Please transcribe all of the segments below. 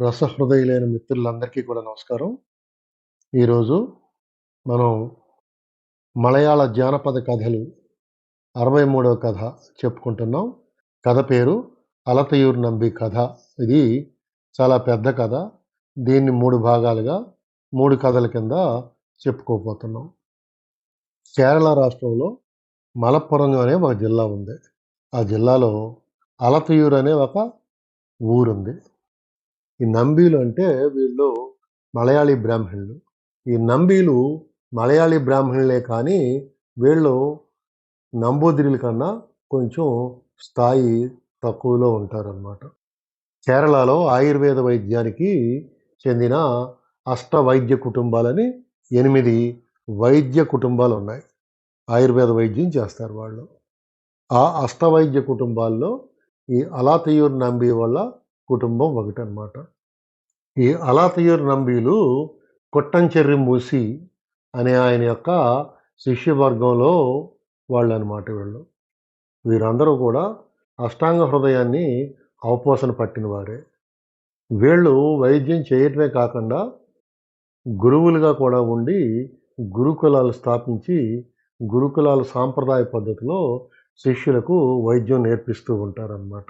రసహృదయులైన మిత్రులందరికీ కూడా నమస్కారం. ఈరోజు మనం మలయాళ జానపద కథలు అరవై మూడవ కథ చెప్పుకుంటున్నాం. కథ పేరు అలతయూరు నంబి కథ. ఇది చాలా పెద్ద కథ. దీన్ని మూడు భాగాలుగా మూడు కథల కింద చెప్పుకోబోతున్నాం. కేరళ రాష్ట్రంలో మలప్పురం అనే ఒక జిల్లా ఉంది. ఆ జిల్లాలో అలతయూరు అనే ఒక ఊరుంది. ఈ నంబీలు అంటే వీళ్ళు మలయాళీ బ్రాహ్మణులు. ఈ నంబీలు మలయాళీ బ్రాహ్మణులే కానీ వీళ్ళు నంబూదిరిల కన్నా కొంచెం స్థాయి తక్కువలో ఉంటారన్నమాట. కేరళలో ఆయుర్వేద వైద్యానికి చెందిన అష్ట వైద్య కుటుంబాలని ఎనిమిది వైద్య కుటుంబాలు ఉన్నాయి ఆయుర్వేద వైద్యం చేస్తారు వాళ్ళు. ఆ అష్టవైద్య కుటుంబాల్లో ఈ అలాతయూర్ నంబి వల్ల కుటుంబం ఒకటనమాట. ఈ అలాతయూర్ నంబీలు కొట్టంచెర్రి మూసి అనే ఆయన యొక్క శిష్యవర్గంలో వాళ్ళు అనమాట వీళ్ళు. వీరందరూ కూడా అష్టాంగ హృదయాన్ని అవపోసన పట్టిన వారే వీళ్ళు వైద్యం చేయటమే కాకుండా గురువులుగా కూడా ఉండి గురుకులాలు స్థాపించి గురుకులాల సాంప్రదాయ పద్ధతిలో శిష్యులకు వైద్యం నేర్పిస్తూ ఉంటారన్నమాట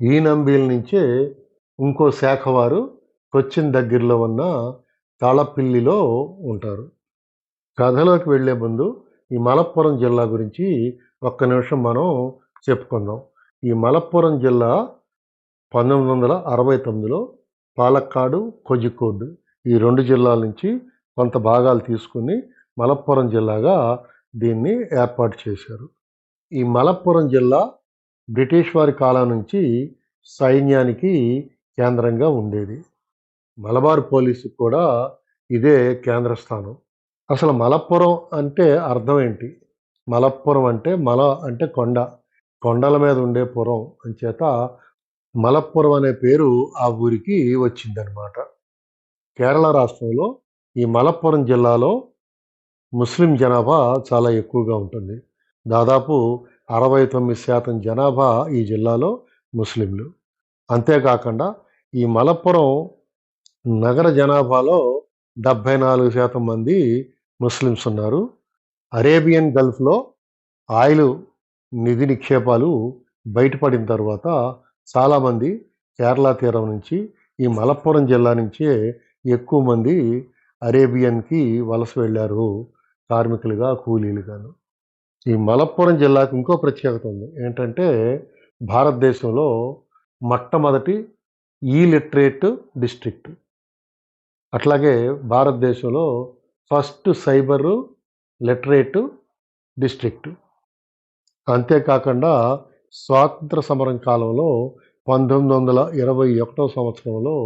ఈ నంబీల నుంచే ఇంకో శాఖ వారు కొచ్చిన్ దగ్గరలో ఉన్న తాళపిల్లిలో ఉంటారు. కథలోకి వెళ్ళే ముందు ఈ మలప్పురం జిల్లా గురించి ఒక్క నిమిషం మనం చెప్పుకుందాం. ఈ మలప్పురం జిల్లా పంతొమ్మిది వందల అరవై తొమ్మిదిలో పాలక్కాడు కోజికోడ్ ఈ రెండు జిల్లాల నుంచి కొంత భాగాలు తీసుకుని మలప్పురం జిల్లాగా దీన్ని ఏర్పాటు చేశారు. ఈ మలప్పురం జిల్లా బ్రిటిష్ వారి కాలం నుంచి సైన్యానికి కేంద్రంగా ఉండేది. మలబార్ పోలీసు కూడా ఇదే కేంద్ర స్థానం. అసలు మలప్పురం అంటే అర్థం ఏంటి? మలప్పురం అంటే మల అంటే కొండ. కొండల మీద ఉండే పురం అంచేత మలప్పురం అనే పేరు ఆ ఊరికి వచ్చిందనమాట. కేరళ రాష్ట్రంలో ఈ మలప్పురం జిల్లాలో ముస్లిం జనాభా చాలా ఎక్కువగా ఉంటుంది. దాదాపు అరవై తొమ్మిది శాతం జనాభా ఈ జిల్లాలో ముస్లింలు. అంతేకాకుండా ఈ మలప్పురం నగర జనాభాలో డెబ్భై నాలుగు శాతం మంది ముస్లిమ్స్ ఉన్నారు. అరేబియన్ గల్ఫ్లో ఆయిల్ నిధి నిక్షేపాలు బయటపడిన తర్వాత చాలామంది కేరళ తీరం నుంచి ఈ మలప్పురం జిల్లా నుంచే ఎక్కువ మంది అరేబియన్కి వలస వెళ్ళారు. కార్మికులుగా కూలీలుగాను. ఈ మలప్పురం జిల్లాకు ఇంకో ప్రత్యేకత ఉంది. ఏంటంటే భారతదేశంలో మొట్టమొదటి ఈ లిటరేట్ డిస్ట్రిక్ట్ అట్లాగే భారతదేశంలో ఫస్ట్ సైబర్ లిటరేట్ డిస్ట్రిక్ట్ అంతేకాకుండా స్వాతంత్ర సమరం కాలంలో పంతొమ్మిది వందల ఇరవై ఒకటో సంవత్సరంలో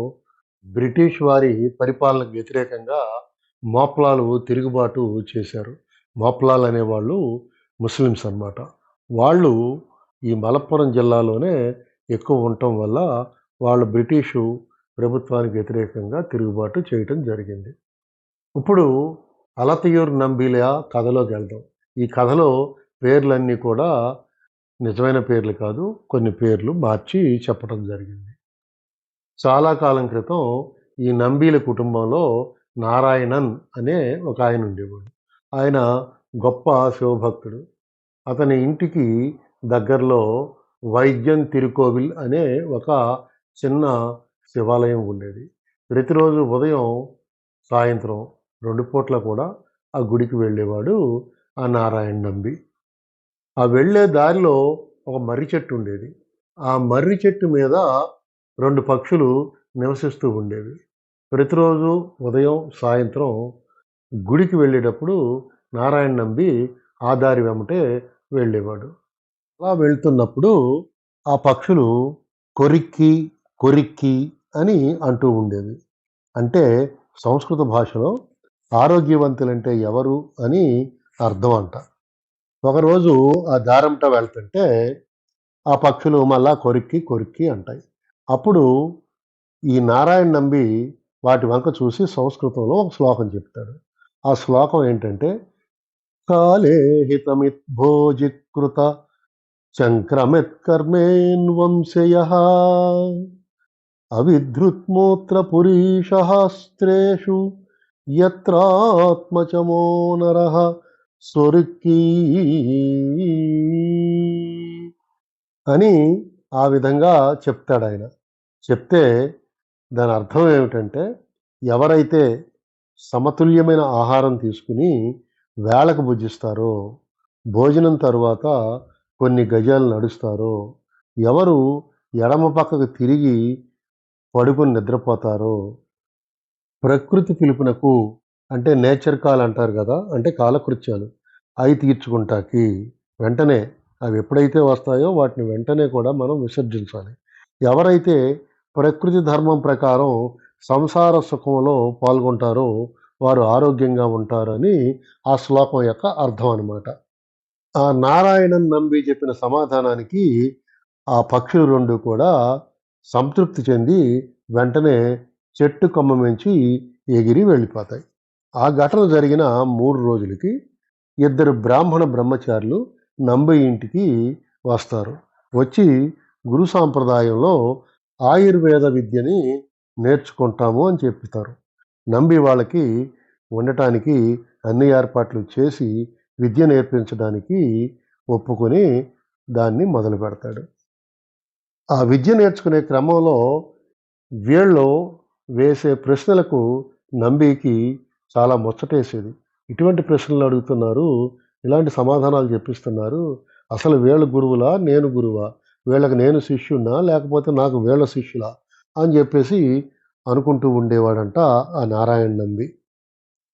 బ్రిటిష్ వారి పరిపాలనకు వ్యతిరేకంగా మోప్లాలు తిరుగుబాటు చేశారు. మోప్లాలు అనేవాళ్ళు ముస్లిమ్స్ అన్నమాట. వాళ్ళు ఈ మలప్పురం జిల్లాలోనే ఎక్కువ ఉండటం వల్ల వాళ్ళు బ్రిటిషు ప్రభుత్వానికి వ్యతిరేకంగా తిరుగుబాటు చేయటం జరిగింది. ఇప్పుడు అలతయూర్ నంబీలియా కథలోకి వెళ్దాం. ఈ కథలో పేర్లన్నీ కూడా నిజమైన పేర్లు కాదు కొన్ని పేర్లు మార్చి చెప్పడం జరిగింది. చాలా కాలం క్రితం ఈ నంబీల కుటుంబంలో నారాయణన్ అనే ఒక ఆయన ఉండేవాడు. ఆయన గొప్ప శివభక్తుడు. అతని ఇంటికి దగ్గరలో వైద్యం తిరుకోవిల్ అనే ఒక చిన్న శివాలయం ఉండేది. ప్రతిరోజు ఉదయం సాయంత్రం రెండు పూట్ల కూడా ఆ గుడికి వెళ్ళేవాడు ఆ నారాయణ నంబి ఆ వెళ్ళే దారిలో ఒక మర్రి చెట్టు ఉండేది. ఆ మర్రి చెట్టు మీద రెండు పక్షులు నివసిస్తూ ఉండేవి. ప్రతిరోజు ఉదయం సాయంత్రం గుడికి వెళ్ళేటప్పుడు నారాయణ నంబి ఆ దారి వెంబటే వెళ్ళేవాడు. అలా వెళ్తున్నప్పుడు ఆ పక్షులు కొరిక్కి కొరిక్కి అని అంటూ ఉండేవి. అంటే సంస్కృత భాషలో ఆరోగ్యవంతులంటే ఎవరు అని అర్థం అంట. ఒకరోజు ఆ దారంట వెళ్తుంటే ఆ పక్షులు మళ్ళా కొరిక్కి కొరిక్కి అంటాయి. అప్పుడు ఈ నారాయణ నంబి వాటి వంక చూసి సంస్కృతంలో ఒక శ్లోకం చెప్తాడు. ఆ శ్లోకం ఏంటంటే కాలే హితమిత్ భోజికృత చంక్రమిత్ కర్మేన్ వంశయ అవిధృత్మూత్రపురీషహస్త్రేషు యత్రాత్మచమో నరః సొరుక్కి అని ఆ విధంగా చెప్తాడు ఆయన చెప్తే దాని అర్థం ఏమిటంటే ఎవరైతే సమతుల్యమైన ఆహారం తీసుకుని వేళకు భుజిస్తారో. భోజనం తరువాత కొన్ని గజాలు నడుస్తారో. ఎవరు ఎడమ పక్కకు తిరిగి పడుకుని నిద్రపోతారో ప్రకృతి పిలుపునకు అంటే నేచర్ కాల్ అంటారు కదా అంటే కాలకృత్యాలు. అవి తీర్చుకుంటాకి వెంటనే అవి ఎప్పుడైతే వస్తాయో వాటిని వెంటనే కూడా మనం విసర్జించాలి. ఎవరైతే ప్రకృతి ధర్మం ప్రకారం సంసార సుఖంలో పాల్గొంటారో వారు ఆరోగ్యంగా ఉంటారని ఆ శ్లోకం యొక్క అర్థం అనమాట ఆ నారాయణన్ నంబి చెప్పిన సమాధానానికి ఆ పక్షులు రెండు కూడా సంతృప్తి చెంది వెంటనే చెట్టు కొమ్మ మించి ఎగిరి వెళ్ళిపోతాయి. ఆ ఘటన జరిగిన మూడు రోజులకి ఇద్దరు బ్రాహ్మణ బ్రహ్మచారులు నంబి ఇంటికి వస్తారు. వచ్చి గురు సాంప్రదాయంలో ఆయుర్వేద విద్యని నేర్చుకుంటాము అని చెప్తారు నంబి వాళ్ళకి ఉండటానికి అన్ని ఏర్పాట్లు చేసి విద్య నేర్పించడానికి ఒప్పుకొని దాన్ని మొదలు పెడతాడు. ఆ విద్య నేర్చుకునే క్రమంలో వీళ్ళు వేసే ప్రశ్నలకు నంబికి చాలా ముచ్చటేసేది. ఇటువంటి ప్రశ్నలు అడుగుతున్నారు ఇలాంటి సమాధానాలు చెప్పిస్తున్నారు. అసలు వీళ్ళ గురువులా నేను గురువా? వీళ్ళకి నేను శిష్యున్నా లేకపోతే నాకు వీళ్ళ శిష్యులా? అని చెప్పేసి అనుకుంటూ ఉండేవాడంట ఆ నారాయణ నంబి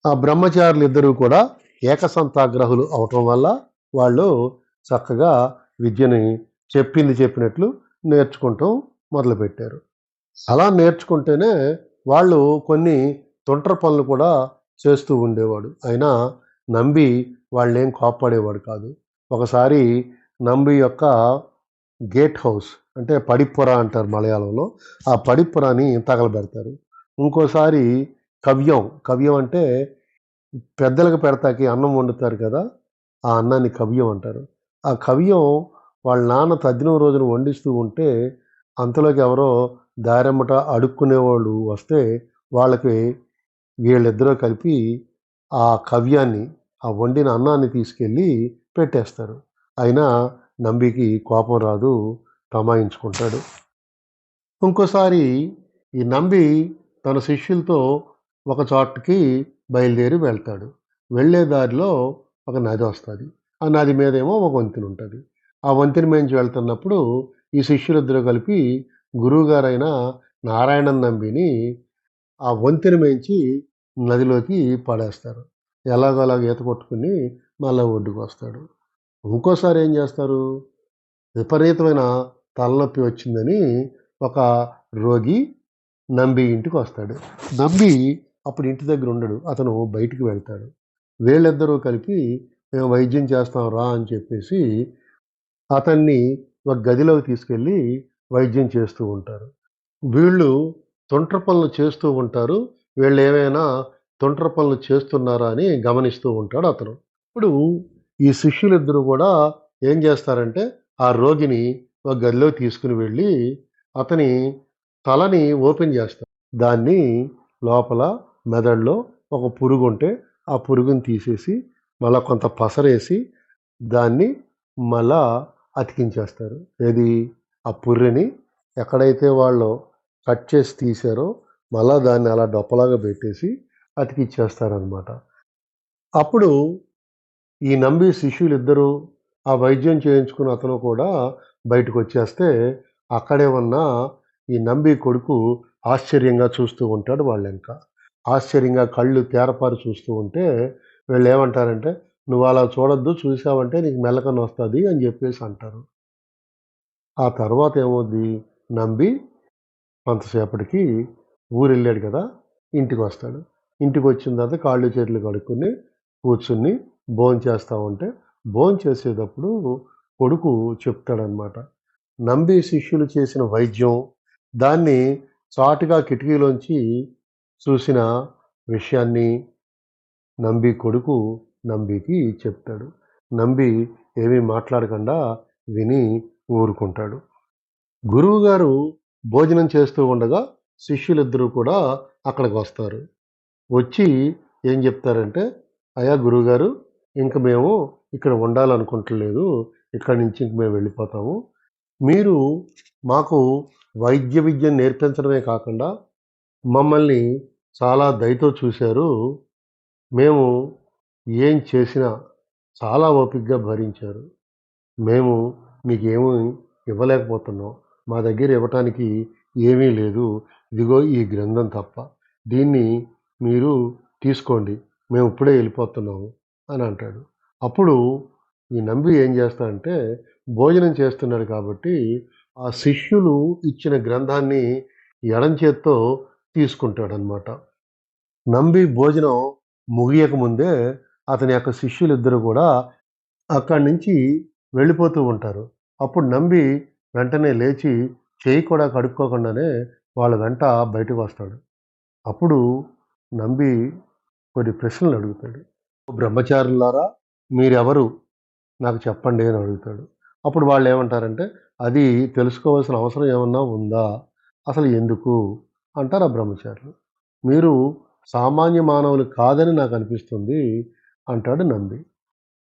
ఆ బ్రహ్మచారులు ఇద్దరూ కూడా ఏకసంతాగ్రహులు అవటం వల్ల వాళ్ళు చక్కగా విద్యని చెప్పింది చెప్పినట్లు నేర్చుకుంటాం మొదలుపెట్టారు. అలా నేర్చుకుంటేనే వాళ్ళు కొన్ని తొంటర పనులు కూడా చేస్తూ ఉండేవాడు. అయినా నంబి వాళ్ళేం కోప్పడేవాడు కాదు. ఒకసారి నంబి యొక్క గేట్ హౌస్ అంటే పడిపుర అంటారు మలయాళంలో. ఆ పడిపురాని తగలబెడతారు. ఇంకోసారి కవ్యం. కవ్యం అంటే పెద్దలకు పెడతాకి అన్నం వండుతారు కదా ఆ అన్నాన్ని కవ్యం అంటారు. ఆ కవ్యం వాళ్ళ నాన్న తద్దినం రోజున వండిస్తూ ఉంటే అంతలోకి ఎవరో దారెమ్మట అడుక్కునేవాళ్ళు వస్తే వాళ్ళకి వీళ్ళిద్దరూ కలిపి ఆ కవ్యాన్ని ఆ వండిన అన్నాన్ని తీసుకెళ్ళి పెట్టేస్తారు. అయినా నంబికి కోపం రాదు. తమాయించుకుంటాడు. ఇంకోసారి ఈ నంబి తన శిష్యులతో ఒక చోటుకి బయలుదేరి వెళ్తాడు. వెళ్ళే దారిలో ఒక నది వస్తుంది. ఆ నది మీద ఏమో ఒక వంతెన ఉంటుంది. ఆ వంతెన మేంచి వెళ్తున్నప్పుడు ఈ శిష్యులిద్దరూ కలిపి గురువుగారైన నారాయణన్ నంబిని ఆ వంతెన మేంచి నదిలోకి పడేస్తారు. ఎలాగోలాగ ఈత కొట్టుకుని మళ్ళీ ఒడ్డుకు వస్తాడు. ఇంకోసారి ఏం చేస్తారు? విపరీతమైన తలనొప్పి వచ్చిందని ఒక రోగి నంబి ఇంటికి వస్తాడు. నంబి అప్పుడు ఇంటి దగ్గర ఉండడు. అతను బయటికి వెళ్తాడు. వీళ్ళిద్దరూ కలిపి మేము వైద్యం చేస్తాం రా అని చెప్పేసి అతన్ని ఒక గదిలోకి తీసుకెళ్ళి వైద్యం చేస్తూ ఉంటారు. వీళ్ళు తొంట్ర పనులు చేస్తూ ఉంటారు. వీళ్ళు ఏమైనా తొంట్ర పనులు చేస్తున్నారా అని గమనిస్తూ ఉంటాడు అతను. ఇప్పుడు ఈ శిష్యులిద్దరూ కూడా ఏం చేస్తారంటే ఆ రోగిని ఒక గదిలో తీసుకుని వెళ్ళి అతని తలని ఓపెన్ చేస్తారు దాన్ని లోపల మెదడులో ఒక పురుగు ఉంటే ఆ పురుగుని తీసేసి మళ్ళా కొంత పసరేసి దాన్ని మళ్ళా అతికించేస్తారు. ఏది? ఆ పుర్రెని ఎక్కడైతే వాళ్ళు కట్ చేసి తీశారో మళ్ళా దాన్ని అలా డొప్పలాగా పెట్టేసి అతికిచ్చేస్తారనమాట అప్పుడు ఈ నంబి శిష్యులు ఇద్దరు ఆ వైద్యం చేయించుకున్న అతను కూడా బయటకు వచ్చేస్తే అక్కడే ఉన్న ఈ నంబి కొడుకు ఆశ్చర్యంగా చూస్తూ ఉంటాడు వాళ్ళ ఇంకా ఆశ్చర్యంగా కళ్ళు తేరపారి చూస్తూ ఉంటే వీళ్ళు ఏమంటారంటే నువ్వు అలా చూడొద్దు చూసావంటే నీకు మెల్లకన వస్తుంది అని చెప్పేసి అంటారు. ఆ తర్వాత ఏమవుద్ది? నంబి కొంతసేపటికి ఊరు వెళ్ళాడు కదా ఇంటికి వస్తాడు. ఇంటికి వచ్చిన తర్వాత కాళ్ళు చేతులు కడుక్కొని కూర్చుని భోజనం చేస్తూ ఉంటే భోజనం చేసేటప్పుడు కొడుకు చెప్తాడనమాట. నంబి శిష్యులు చేసిన వైద్యం దాన్ని చాటుగా కిటికీలోంచి చూసిన విషయాన్ని నంబి కొడుకు నంబికి చెప్తాడు. నంబి ఏమీ మాట్లాడకుండా విని ఊరుకుంటాడు. గురువుగారు భోజనం చేస్తూ ఉండగా శిష్యులిద్దరూ కూడా అక్కడికి వస్తారు. వచ్చి ఏం చెప్తారంటే అయ్యా గురువుగారు ఇంక మేము ఇక్కడ ఉండాలనుకుంటలేదు. ఇక్కడి నుంచి మేము వెళ్ళిపోతాము. మీరు మాకు వైద్య విద్య నేర్పించడమే కాకుండా మమ్మల్ని చాలా దయతో చూశారు. మేము ఏం చేసినా చాలా ఓపికగా భరించారు. మేము మీకు ఏమీ ఇవ్వలేకపోతున్నాం. మా దగ్గర ఇవ్వటానికి ఏమీ లేదు. ఇదిగో ఈ గ్రంథం తప్ప. దీన్ని మీరు తీసుకోండి. మేము ఇప్పుడే వెళ్ళిపోతున్నాము అని అంటాడు. అప్పుడు ఈ నంబి ఏం చేస్తాడంటే భోజనం చేస్తున్నాడు కాబట్టి ఆ శిష్యులు ఇచ్చిన గ్రంథాన్ని ఎడం చేత్తో తీసుకుంటాడనమాట నంబి భోజనం ముగియకముందే అతని యొక్క శిష్యులిద్దరూ కూడా అక్కడి నుంచి వెళ్ళిపోతూ ఉంటారు. అప్పుడు నంబి వెంటనే లేచి చేయి కూడా కడుక్కోకుండానే వాళ్ళ వెంట బయటకు వస్తాడు. అప్పుడు నంబి కొన్ని ప్రశ్నలు అడుగుతాడు. బ్రహ్మచారులారా మీరెవరు? నాకు చెప్పండి అని అడుగుతాడు. అప్పుడు వాళ్ళు ఏమంటారంటే అది తెలుసుకోవాల్సిన అవసరం ఏమన్నా ఉందా? అసలు ఎందుకు? అంటారు ఆ బ్రహ్మచారులు. మీరు సామాన్య మానవులు కాదని నాకు అనిపిస్తుంది అంటాడు నంది.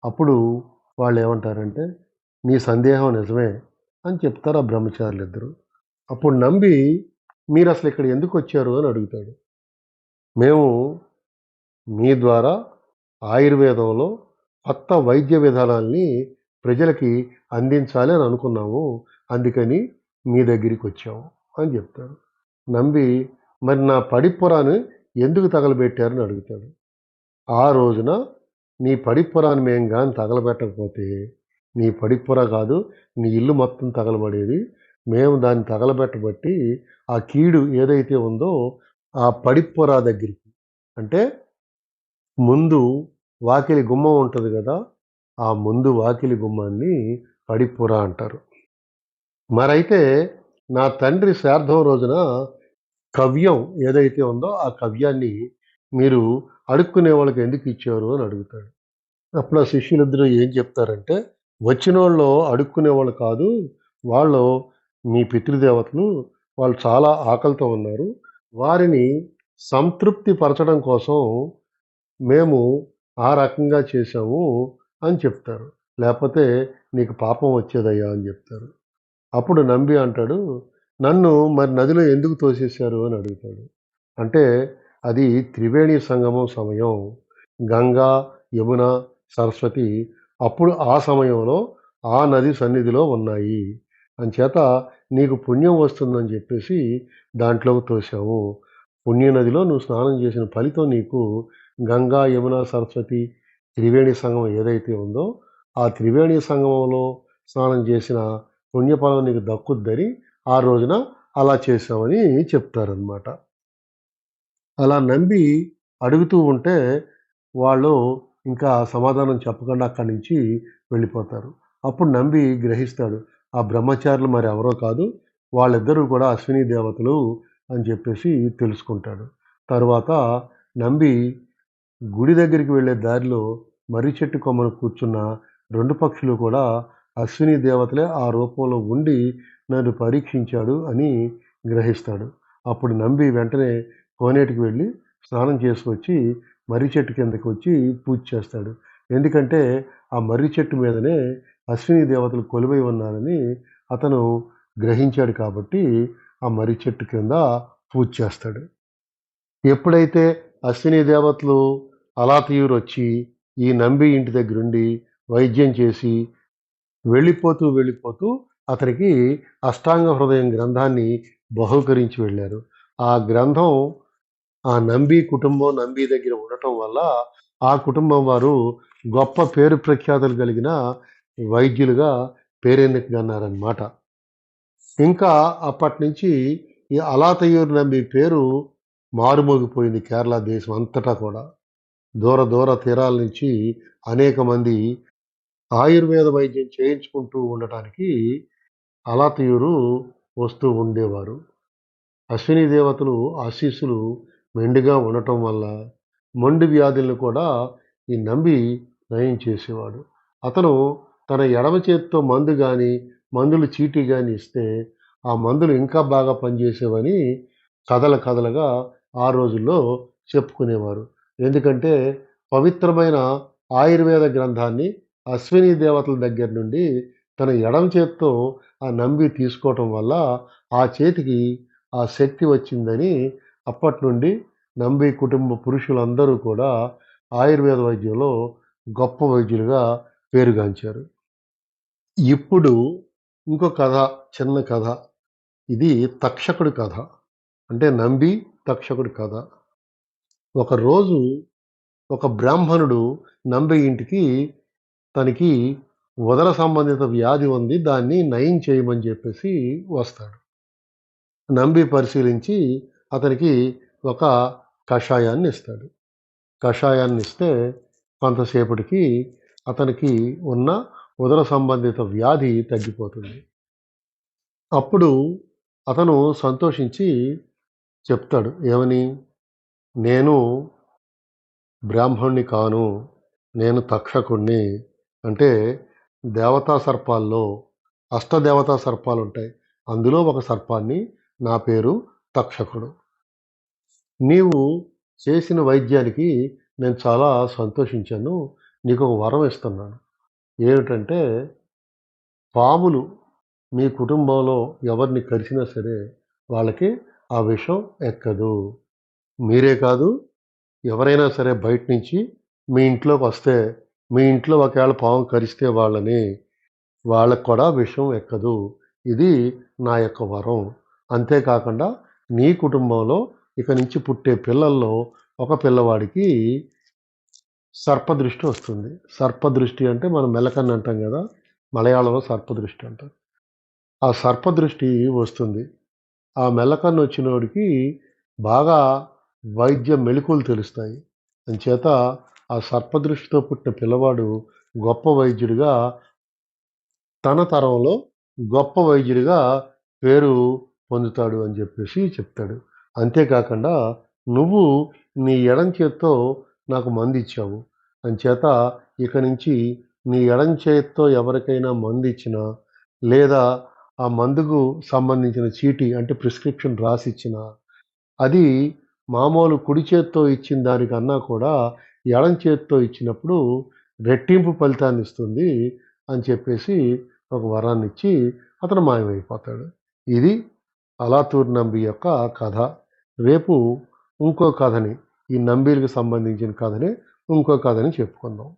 అప్పుడు వాళ్ళు ఏమంటారంటే నీ సందేహం నిజమే అని చెప్తారు ఆ బ్రహ్మచారులు ఇద్దరు అప్పుడు నంబి మీరు అసలు ఇక్కడ ఎందుకు వచ్చారు అని అడుగుతాడు. మేము మీ ద్వారా ఆయుర్వేదంలో కొత్త వైద్య విధానాల్ని ప్రజలకి అందించాలి అని అనుకున్నాము. అందుకని మీ దగ్గరికి వచ్చాము అని చెప్తాడు. నంబి మరి నా పడిపురాన్ని ఎందుకు తగలబెట్టారని అడుగుతాడు. ఆ రోజున నీ పడిపురాన్ని మేము కానీ తగలబెట్టకపోతే నీ పడిపుర కాదు నీ ఇల్లు మొత్తం తగలబడేది. మేము దాన్ని తగలబెట్టబట్టి ఆ కీడు ఏదైతే ఉందో ఆ పడిపుర దగ్గరికి. అంటే ముందు వాకిలి గుమ్మం ఉంటుంది కదా ఆ ముందు వాకిలి గుమ్మాన్ని పడిపుర అంటారు. మరైతే నా తండ్రి శ్రార్థం రోజున కవ్యం ఏదైతే ఉందో ఆ కవ్యాన్ని మీరు అడుక్కునే వాళ్ళకి ఎందుకు ఇచ్చారు అని అడుగుతాడు. అప్పుడు ఆ శిష్యులిద్దరూ ఏం చెప్తారంటే వచ్చిన వాళ్ళు అడుక్కునే వాళ్ళు కాదు వాళ్ళు మీ పితృదేవతలు వాళ్ళు చాలా ఆకలితో ఉన్నారు వారిని సంతృప్తి పరచడం కోసం మేము ఆ రకంగా చేశాము అని చెప్తారు. లేకపోతే నీకు పాపం వచ్చేదయ్యా అని చెప్తారు. అప్పుడు నంబి అంటాడు నన్ను మరి నదిలో ఎందుకు తోసేశారు? అని అడుగుతాడు. అంటే అది త్రివేణి సంగమం సమయం. గంగా యమున సరస్వతి అప్పుడు ఆ సమయంలో ఆ నది సన్నిధిలో ఉన్నాయి. అంచేత నీకు పుణ్యం వస్తుందని చెప్పేసి దాంట్లోకి తోసాము పుణ్య నదిలో నువ్వు స్నానం చేసిన ఫలితం నీకు గంగా యమున సరస్వతి త్రివేణి సంగమం ఏదైతే ఉందో ఆ త్రివేణి సంగమంలో స్నానం చేసిన పుణ్యఫలం నీకు దక్కుద్దని ఆ రోజున అలా చేశామని చెప్తారనమాట అలా నమ్మి అడుగుతూ ఉంటే వాళ్ళు ఇంకా సమాధానం చెప్పకుండా అక్కడి నుంచి వెళ్ళిపోతారు. అప్పుడు నంబి గ్రహిస్తాడు ఆ బ్రహ్మచారులు మరి ఎవరో కాదు వాళ్ళిద్దరూ కూడా అశ్విని దేవతలు అని చెప్పేసి తెలుసుకుంటాడు. తర్వాత నంబి గుడి దగ్గరికి వెళ్ళే దారిలో మర్రి చెట్టు కొమ్మను కూర్చున్న రెండు పక్షులు కూడా అశ్విని దేవతలే ఆ రూపంలో ఉండి నన్ను పరీక్షించాడు అని గ్రహిస్తాడు. అప్పుడు నంబి వెంటనే కోనేటికి వెళ్ళి స్నానం చేసుకొచ్చి మర్రి చెట్టు కిందకి వచ్చి పూజ చేస్తాడు. ఎందుకంటే ఆ మర్రి చెట్టు మీదనే అశ్విని దేవతలు కొలువై ఉన్నారని అతను గ్రహించాడు కాబట్టి ఆ మర్రి చెట్టు కింద పూజ చేస్తాడు. ఎప్పుడైతే అశ్విని దేవతలు అలాతీయురు వచ్చి ఈ నంబి ఇంటి దగ్గరుండి వైద్యం చేసి వెళ్ళిపోతూ వెళ్ళిపోతూ అతనికి అష్టాంగ హృదయం గ్రంథాన్ని బహుకరించి వెళ్ళారు. ఆ గ్రంథం ఆ నంబి కుటుంబం నంబి దగ్గర ఉండటం వల్ల ఆ కుటుంబం వారు గొప్ప పేరు ప్రఖ్యాతులు కలిగిన వైద్యులుగా పేరెన్నికగన్నారనమాట ఇంకా అప్పటి నుంచి ఈ అలాతయ్యూరు నంబి పేరు మారుమోగిపోయింది కేరళ దేశం అంతటా కూడా. దూర దూర తీరాల నుంచి అనేక మంది ఆయుర్వేద వైద్యం చేయించుకుంటూ ఉండటానికి అలాతీయురు వస్తూ ఉండేవారు. అశ్విని దేవతలు ఆశీస్సులు మెండుగా ఉండటం వల్ల మొండి వ్యాధులను కూడా ఈ నంబి నయం చేసేవాడు. అతను తన ఎడమ చేతితో మందు కానీ మందులు చీటీ కానీ ఇస్తే ఆ మందులు ఇంకా బాగా పనిచేసేవని కథల కథలుగా ఆ రోజుల్లో చెప్పుకునేవారు. ఎందుకంటే పవిత్రమైన ఆయుర్వేద గ్రంథాన్ని అశ్విని దేవతల దగ్గర నుండి తన ఎడమ చేత్తో ఆ నంబి తీసుకోవటం వల్ల ఆ చేతికి ఆ శక్తి వచ్చిందని అప్పటి నుండి నంబి కుటుంబ పురుషులందరూ కూడా ఆయుర్వేద వైద్యంలో గొప్ప వైద్యులుగా పేరుగాంచారు. ఇప్పుడు ఇంకో కథ చిన్న కథ. ఇది తక్షకుడి కథ. అంటే నంబి తక్షకుడి కథ ఒకరోజు ఒక బ్రాహ్మణుడు నంబి ఇంటికి తనకి ఉదర సంబంధిత వ్యాధి ఉంది దాన్ని నయం చేయమని చెప్పేసి వస్తాడు. నంబి పరిశీలించి అతనికి ఒక కషాయాన్ని ఇస్తాడు. కషాయాన్ని ఇస్తే కొంతసేపటికి అతనికి ఉన్న ఉదర సంబంధిత వ్యాధి తగ్గిపోతుంది. అప్పుడు అతను సంతోషించి చెప్తాడు. ఏమని? నేను బ్రాహ్మణ్ణి కాను నేను తక్షకుణ్ణి అంటే దేవతా సర్పాల్లో అష్టదేవతా సర్పాలు ఉంటాయి అందులో ఒక సర్పాన్ని నా పేరు తక్షకుడు. నీవు చేసిన వైద్యానికి నేను చాలా సంతోషించాను. నీకు ఒక వరం ఇస్తున్నాను. ఏమిటంటే పాములు మీ కుటుంబంలో ఎవరిని కరిచినా సరే వాళ్ళకి ఆ విషం ఎక్కదు. మీరే కాదు ఎవరైనా సరే బయట నుంచి మీ ఇంట్లోకి వస్తే మీ ఇంట్లో ఒకవేళ పాము కరిస్తే వాళ్ళని వాళ్ళకు కూడా విషం ఎక్కదు. ఇది నా యొక్క వరం. అంతేకాకుండా నీ కుటుంబంలో ఇక నుంచి పుట్టే పిల్లల్లో ఒక పిల్లవాడికి సర్పదృష్టి వస్తుంది. సర్పదృష్టి అంటే మనం మెలకన్ను అంటాం కదా మలయాళంలో సర్పదృష్టి అంటారు. ఆ సర్పదృష్టి వస్తుంది. ఆ మెల్లకన్ను వచ్చినోడికి బాగా వైద్య మెలకువలు తెలుస్తాయి. అంచేత ఆ సర్పదృష్టితో పుట్టిన పిల్లవాడు గొప్ప వైద్యుడిగా తన తరంలో గొప్ప వైద్యుడిగా పేరు పొందుతాడు అని చెప్పేసి చెప్తాడు. అంతేకాకుండా నువ్వు నీ ఎడం చేత్తో నాకు మంది ఇచ్చావు అంచేత ఇక నుంచి నీ ఎడం చేత్తో ఎవరికైనా మంది ఇచ్చినా లేదా ఆ మందుకు సంబంధించిన చీటీ అంటే ప్రిస్క్రిప్షన్ రాసి ఇచ్చిన అది మామూలు కుడి చేత్తో ఇచ్చిన దానికన్నా కూడా ఎడం చేత్తో ఇచ్చినప్పుడు రెట్టింపు ఫలితాన్ని ఇస్తుంది అని చెప్పేసి ఒక వరాన్ని ఇచ్చి అతను మాయమైపోతాడు. ఇది అలాతూర్ నంబి యొక్క కథ. రేపు ఇంకో కథని ఈ నంబీలకు సంబంధించిన కథని ఇంకో కథని చెప్పుకుందాం.